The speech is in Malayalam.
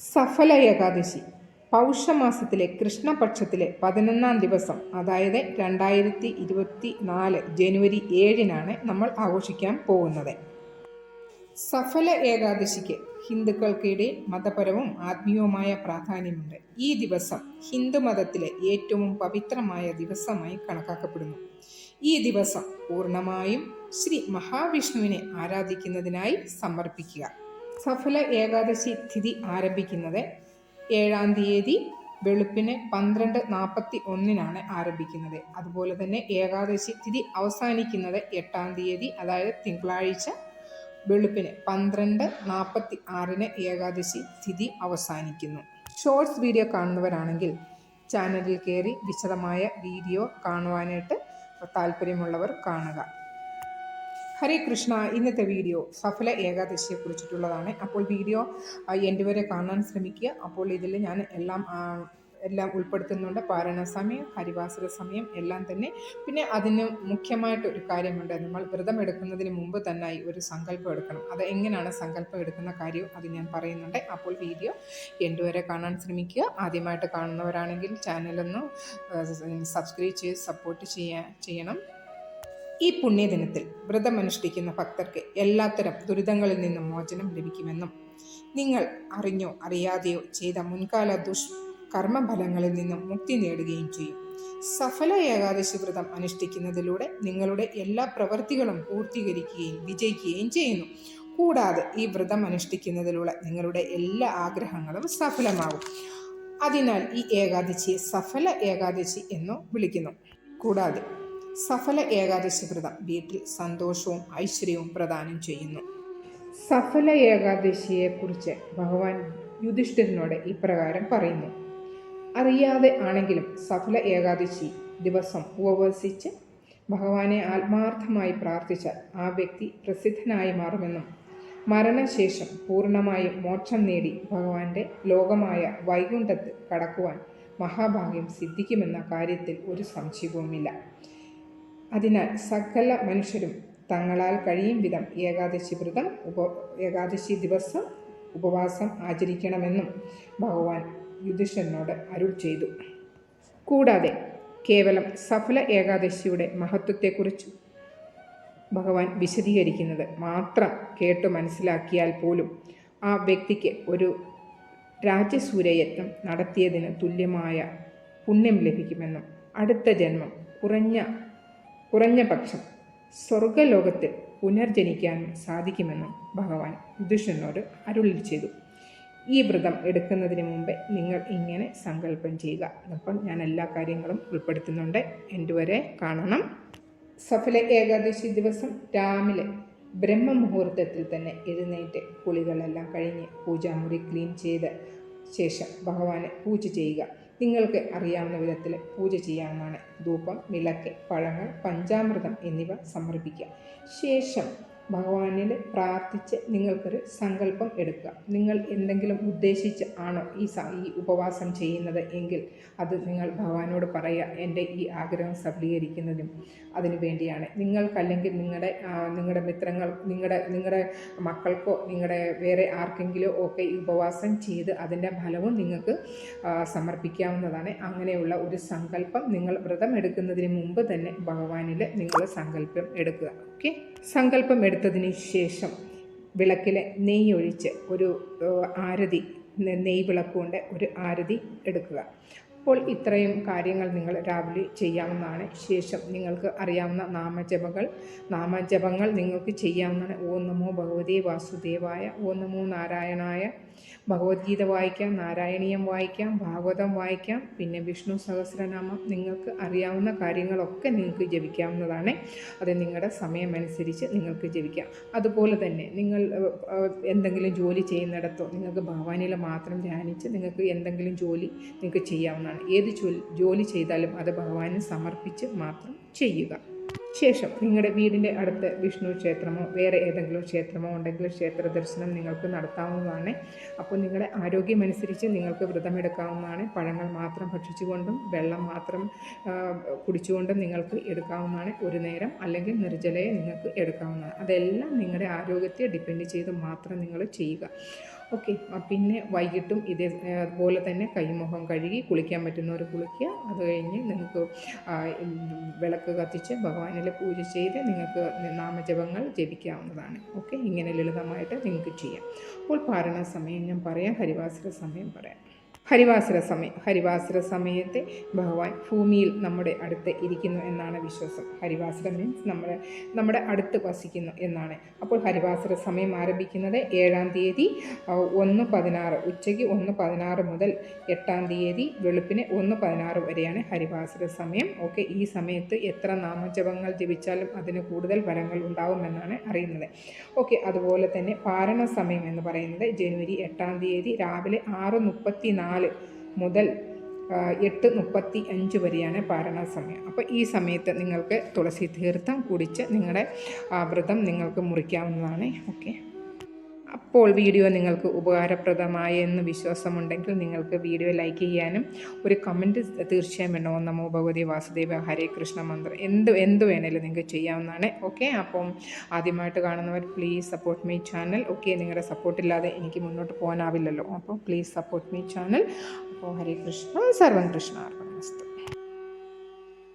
സഫല ഏകാദശി. പൗഷമാസത്തിലെ കൃഷ്ണപക്ഷത്തിലെ പതിനൊന്നാം ദിവസം അതായത് രണ്ടായിരത്തി ഇരുപത്തി നാല് ജനുവരി ഏഴിനാണ് നമ്മൾ ആഘോഷിക്കാൻ പോകുന്നത്. സഫല ഏകാദശിക്ക് ഹിന്ദുക്കൾക്കിടെ മതപരവും ആത്മീയവുമായ പ്രാധാന്യമുണ്ട്. ഈ ദിവസം ഹിന്ദുമതത്തിലെ ഏറ്റവും പവിത്രമായ ദിവസമായി കണക്കാക്കപ്പെടുന്നു. ഈ ദിവസം പൂർണമായും ശ്രീ മഹാവിഷ്ണുവിനെ ആരാധിക്കുന്നതിനായി സമർപ്പിക്കുക. സഫല ഏകാദശി തിഥി ആരംഭിക്കുന്നത് ഏഴാം തീയതി വെളുപ്പിന് പന്ത്രണ്ട് നാൽപ്പത്തി ഒന്നിനാണ് ആരംഭിക്കുന്നത്. അതുപോലെ തന്നെ ഏകാദശി തിഥി അവസാനിക്കുന്നത് എട്ടാം തീയതി അതായത് തിങ്കളാഴ്ച വെളുപ്പിന് പന്ത്രണ്ട് നാൽപ്പത്തി ആറിന് ഏകാദശി തിഥി അവസാനിക്കുന്നു. ഷോർട്സ് വീഡിയോ കാണുന്നവരാണെങ്കിൽ ചാനലിൽ കയറി വിശദമായ വീഡിയോ കാണുവാനായിട്ട് താല്പര്യമുള്ളവർ കാണുക. ഹരേ കൃഷ്ണ ഇന്നത്തെ വീഡിയോ സഫല ഏകാദശിയെ കുറിച്ചിട്ടുള്ളതാണ്. അപ്പോൾ വീഡിയോ എന്റെ വരെ കാണാൻ ശ്രമിക്കുക. അപ്പോൾ ഇതിൽ ഞാൻ എല്ലാം എല്ലാം ഉൾപ്പെടുത്തുന്നുണ്ട്. പാരണ സമയം ഹരിവാസര സമയം എല്ലാം തന്നെ. പിന്നെ അതിന് മുഖ്യമായിട്ട് ഒരു കാര്യമുണ്ട്. നമ്മൾ വ്രതം എടുക്കുന്നതിന് മുമ്പ് തന്നെ ഒരു സങ്കല്പം എടുക്കണം. അത് എങ്ങനെയാണ് സങ്കല്പം എടുക്കുന്ന കാര്യം അത് ഞാൻ പറയുന്നുണ്ട്. അപ്പോൾ വീഡിയോ എന്റെ വരെ കാണാൻ ശ്രമിക്കുക. ആദ്യമായിട്ട് കാണുന്നവരാണെങ്കിൽ ചാനലൊന്ന് സബ്സ്ക്രൈബ് ചെയ്ത് സപ്പോർട്ട് ചെയ്യാൻ ചെയ്യണം. ഈ പുണ്യദിനത്തിൽ വ്രതമനുഷ്ഠിക്കുന്ന ഭക്തർക്ക് എല്ലാത്തരം ദുരിതങ്ങളിൽ നിന്നും മോചനം ലഭിക്കുമെന്നും നിങ്ങൾ അറിഞ്ഞോ അറിയാതെയോ ചെയ്ത മുൻകാല ദുഷ് കർമ്മഫലങ്ങളിൽ നിന്നും മുക്തി നേടുകയും ചെയ്യും. സഫല ഏകാദശി വ്രതം അനുഷ്ഠിക്കുന്നതിലൂടെ നിങ്ങളുടെ എല്ലാ പ്രവൃത്തികളും പൂർത്തീകരിക്കുകയും വിജയിക്കുകയും ചെയ്യുന്നു. കൂടാതെ ഈ വ്രതം അനുഷ്ഠിക്കുന്നതിലൂടെ നിങ്ങളുടെ എല്ലാ ആഗ്രഹങ്ങളും സഫലമാകും. അതിനാൽ ഈ ഏകാദശിയെ സഫല ഏകാദശി എന്നു വിളിക്കുന്നു. കൂടാതെ സഫല ഏകാദശി വ്രതം വീട്ടിൽ സന്തോഷവും ഐശ്വര്യവും പ്രദാനം ചെയ്യുന്നു. സഫല ഏകാദശിയെക്കുറിച്ച് ഭഗവാൻ യുധിഷ്ഠിരനോട് ഇപ്രകാരം പറയുന്നു. അറിയാതെ ആണെങ്കിലും സഫല ഏകാദശി ദിവസം ഉപവസിച്ച് ഭഗവാനെ ആത്മാർത്ഥമായി പ്രാർത്ഥിച്ചാൽ ആ വ്യക്തി പ്രസിദ്ധനായി മാറുമെന്നും മരണശേഷം പൂർണമായും മോക്ഷം നേടി ഭഗവാന്റെ ലോകമായ വൈകുണ്ഠത്ത് കടക്കുവാൻ മഹാഭാഗ്യം സിദ്ധിക്കുമെന്ന കാര്യത്തിൽ ഒരു സംശയവുമില്ല. അതിനാൽ സകല മനുഷ്യരും തങ്ങളാൽ കഴിയും വിധം ഏകാദശി വ്രതം ഉപ ഏകാദശി ദിവസം ഉപവാസം ആചരിക്കണമെന്നും ഭഗവാൻ യുധിഷ്ഠനോട് അരുൾ ചെയ്തു. കൂടാതെ കേവലം സഫല ഏകാദശിയുടെ മഹത്വത്തെക്കുറിച്ച് ഭഗവാൻ വിശദീകരിക്കുന്നത് മാത്രം കേട്ട് മനസ്സിലാക്കിയാൽ പോലും ആ വ്യക്തിക്ക് ഒരു രാജ്യസൂരയത്നം നടത്തിയതിന് തുല്യമായ പുണ്യം ലഭിക്കുമെന്നും അടുത്ത ജന്മം കുറഞ്ഞ കുറഞ്ഞ പക്ഷം സ്വർഗലോകത്തിൽ പുനർജനിക്കാൻ സാധിക്കുമെന്നും ഭഗവാൻ യുധിഷ്ഠനോട് അരുളിൽ ചെയ്തു. ഈ വ്രതം എടുക്കുന്നതിന് മുമ്പേ നിങ്ങൾ ഇങ്ങനെ സങ്കല്പം ചെയ്യുക. അപ്പം ഞാൻ എല്ലാ കാര്യങ്ങളും ഉൾപ്പെടുത്തുന്നുണ്ട്. എന്റെ വരെ കാണണം? സഫല ഏകാദശി ദിവസം രാവിലെ ബ്രഹ്മമുഹൂർത്തത്തിൽ തന്നെ എഴുന്നേറ്റ് കുളികളെല്ലാം കഴിഞ്ഞ് പൂജാമുറി ക്ലീൻ ചെയ്ത ശേഷം ഭഗവാനെ പൂജ ചെയ്യുക. നിങ്ങൾക്ക് അറിയാവുന്ന വിധത്തിൽ പൂജ ചെയ്യാവുന്നതാണ്. ധൂപം വിളക്ക് പഴങ്ങൾ പഞ്ചാമൃതം എന്നിവ സമർപ്പിക്കുക. ശേഷം ഭഗവാനിൽ പ്രാർത്ഥിച്ച് നിങ്ങൾക്കൊരു സങ്കല്പം എടുക്കുക. നിങ്ങൾ എന്തെങ്കിലും ഉദ്ദേശിച്ച് ആണോ ഈ ഈ ഉപവാസം ചെയ്യുന്നത് എങ്കിൽ അത് നിങ്ങൾ ഭഗവാനോട് പറയുക എന്റെ ഈ ആഗ്രഹം സഫലീകരിക്കുന്നതിനും അതിനു വേണ്ടിയാണ്. നിങ്ങൾക്കല്ലെങ്കിൽ നിങ്ങളുടെ നിങ്ങളുടെ മിത്രങ്ങൾ നിങ്ങളുടെ നിങ്ങളുടെ മക്കൾക്കോ നിങ്ങളുടെ വേറെ ആർക്കെങ്കിലും ഒക്കെ ഈ ഉപവാസം ചെയ്ത് അതിന്റെ ഫലവും നിങ്ങൾക്ക് സമർപ്പിക്കാവുന്നതാണ്. അങ്ങനെയുള്ള ഒരു സങ്കല്പം നിങ്ങൾ വ്രതം എടുക്കുന്നതിന് മുമ്പ് തന്നെ ഭഗവാനിൽ നിങ്ങൾ സങ്കല്പം എടുക്കുക. ഓക്കെ സങ്കല്പം എടുത്തതിന് ശേഷം വിളക്കിൽ നെയ്യൊഴിച്ച് ഒരു ആരതി നെയ്യ് വിളക്കുകൊണ്ട് ഒരു ആരതി എടുക്കുക. അപ്പോൾ ഇത്രയും കാര്യങ്ങൾ നിങ്ങൾ രാവിലെ ചെയ്യാവുന്നതാണ്. ശേഷം നിങ്ങൾക്ക് അറിയാവുന്ന നാമജപങ്ങൾ. നാമജപങ്ങൾ നിങ്ങൾക്ക് ചെയ്യാവുന്നതാണ്. ഓം നമോ ഭഗവതി വാസുദേവായ ഓം നമോ നാരായണായ. ഭഗവത്ഗീത വായിക്കാം നാരായണീയം വായിക്കാം ഭാഗവതം വായിക്കാം പിന്നെ വിഷ്ണു സഹസ്രനാമം. നിങ്ങൾക്ക് അറിയാവുന്ന കാര്യങ്ങളൊക്കെ നിങ്ങൾക്ക് ജപിക്കാവുന്നതാണ്. അത് നിങ്ങളുടെ സമയമനുസരിച്ച് നിങ്ങൾക്ക് ജപിക്കാം. അതുപോലെ തന്നെ നിങ്ങൾ എന്തെങ്കിലും ജോലി ചെയ്യുന്നിടത്തോ നിങ്ങൾക്ക് ഭവാനിയിൽ മാത്രം ധ്യാനിച്ച് നിങ്ങൾക്ക് എന്തെങ്കിലും ജോലി നിങ്ങൾക്ക് ചെയ്യാവുന്നതാണ് ഏത് ജോലി ചെയ്താലും അത് ഭഗവാന് സമർപ്പിച്ച് മാത്രം ചെയ്യുക. ശേഷം നിങ്ങളുടെ വീടിന്റെ അടുത്ത് വിഷ്ണു ക്ഷേത്രമോ വേറെ ഏതെങ്കിലും ക്ഷേത്രമോ ഉണ്ടെങ്കിൽ ക്ഷേത്ര ദർശനം നിങ്ങൾക്ക് നടത്താവുന്നതാണ്. അപ്പോൾ നിങ്ങളുടെ ആരോഗ്യമനുസരിച്ച് നിങ്ങൾക്ക് വ്രതമെടുക്കാവുന്നതാണ്. പഴങ്ങൾ മാത്രം ഭക്ഷിച്ചുകൊണ്ടും വെള്ളം മാത്രം കുടിച്ചുകൊണ്ടും നിങ്ങൾക്ക് എടുക്കാവുന്നതാണ്. ഒരു നേരം അല്ലെങ്കിൽ നിർജലയെ നിങ്ങൾക്ക് എടുക്കാവുന്നതാണ്. അതെല്ലാം നിങ്ങളുടെ ആരോഗ്യത്തെ ഡിപ്പെൻഡ് ചെയ്ത് മാത്രം നിങ്ങൾ ചെയ്യുക. ഓക്കെ. പിന്നെ വൈകിട്ടും ഇതേ പോലെ തന്നെ കൈമുഖം കഴുകി കുളിക്കാൻ പറ്റുന്നവർ കുളിക്കുക. അത് കഴിഞ്ഞ് നിങ്ങൾക്ക് വിളക്ക് കത്തിച്ച് ഭഗവാനിൽ പൂജ ചെയ്ത് നിങ്ങൾക്ക് നാമജപങ്ങൾ ജപിക്കാവുന്നതാണ്. ഓക്കെ. ഇങ്ങനെ ലളിതമായിട്ട് നിങ്ങൾക്ക് ചെയ്യാം. അപ്പോൾ പാരണ സമയം ഞാൻ പറയാം ഹരിവാസര സമയം പറയാം. ഹരിവാസര സമയം ഹരിവാസര സമയത്തെ ഭഗവാൻ ഭൂമിയിൽ നമ്മുടെ അടുത്ത് ഇരിക്കുന്നു എന്നാണ് വിശ്വാസം. ഹരിവാസര മീൻസ് നമ്മുടെ നമ്മുടെ അടുത്ത് വസിക്കുന്നു എന്നാണ്. അപ്പോൾ ഹരിവാസര സമയം ആരംഭിക്കുന്നത് ഏഴാം തീയതി ഒന്ന് പതിനാറ് ഉച്ചയ്ക്ക് ഒന്ന് പതിനാറ് മുതൽ എട്ടാം തീയതി വെളുപ്പിന് ഒന്ന് പതിനാറ് വരെയാണ് ഹരിവാസര സമയം ഓക്കെ ഈ സമയത്ത് എത്ര നാമജപങ്ങൾ ജപിച്ചാലും അതിന് കൂടുതൽ ഫലങ്ങൾ ഉണ്ടാവുമെന്നാണ് അറിയുന്നത്. ഓക്കെ അതുപോലെ തന്നെ പാരണ സമയം എന്ന് പറയുന്നത് ജനുവരി എട്ടാം തീയതി രാവിലെ ആറ് മുപ്പത്തി നാല് മുതൽ ആ, എട്ട് മുപ്പത്തി അഞ്ച് വരെയാണ് പാരണ സമയം അപ്പോൾ ഈ സമയത്ത് നിങ്ങൾക്ക് തുളസി തീർത്ഥം കുടിച്ച് നിങ്ങളുടെ വ്രതം നിങ്ങൾക്ക് മുറിക്കാവുന്നതാണ്. ഓക്കെ. അപ്പോൾ വീഡിയോ നിങ്ങൾക്ക് ഉപകാരപ്രദമായ എന്ന് വിശ്വാസമുണ്ടെങ്കിൽ നിങ്ങൾക്ക് വീഡിയോ ലൈക്ക് ചെയ്യാനും ഒരു കമന്റ് തീർച്ചയായും വേണം. നമോ ഭഗവതി വാസുദേവ ഹരേ കൃഷ്ണ മന്ത്രം. എന്ത് എന്ത് വേണേലും നിങ്ങൾക്ക് ചെയ്യാവുന്നതാണ്. ഓക്കെ അപ്പം ആദ്യമായിട്ട് കാണുന്നവർ please support my channel okay നിങ്ങളുടെ സപ്പോർട്ടില്ലാതെ എനിക്ക് മുന്നോട്ട് പോകാനാവില്ലല്ലോ. അപ്പോൾ പ്ലീസ് സപ്പോർട്ട് മൈ ചാനൽ അപ്പോൾ ഹരേ കൃഷ്ണ സർവം കൃഷ്ണ അർപ്പണമസ്തു